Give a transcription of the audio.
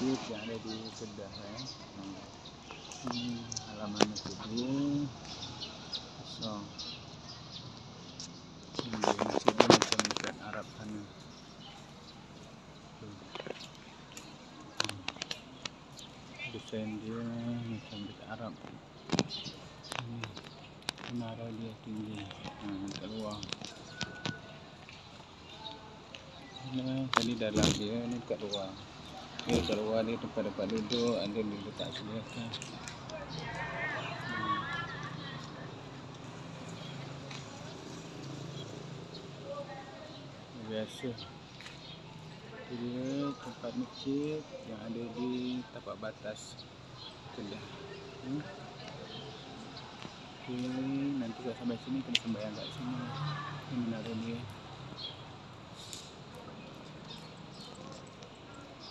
masjid yang ada di Kedah ya. Ini halaman masjidnya kosong. Ini masjidnya macam dekat Arab sana. Hmm. Desain dia macam dekat Arab. Ini menara dia tinggi. Nah, kat luar. Nah, tadi dalam dia ni kat luar. Dia kat luar ni tempat-tempat duduk ada di sebelah tu. Hmm. Biasa. Itu tempat masjid yang ada di tapak batas Kedah. Hmm. Okay, nanti kalau sampai sini kena sembahyang kat sini. Ini menara dia.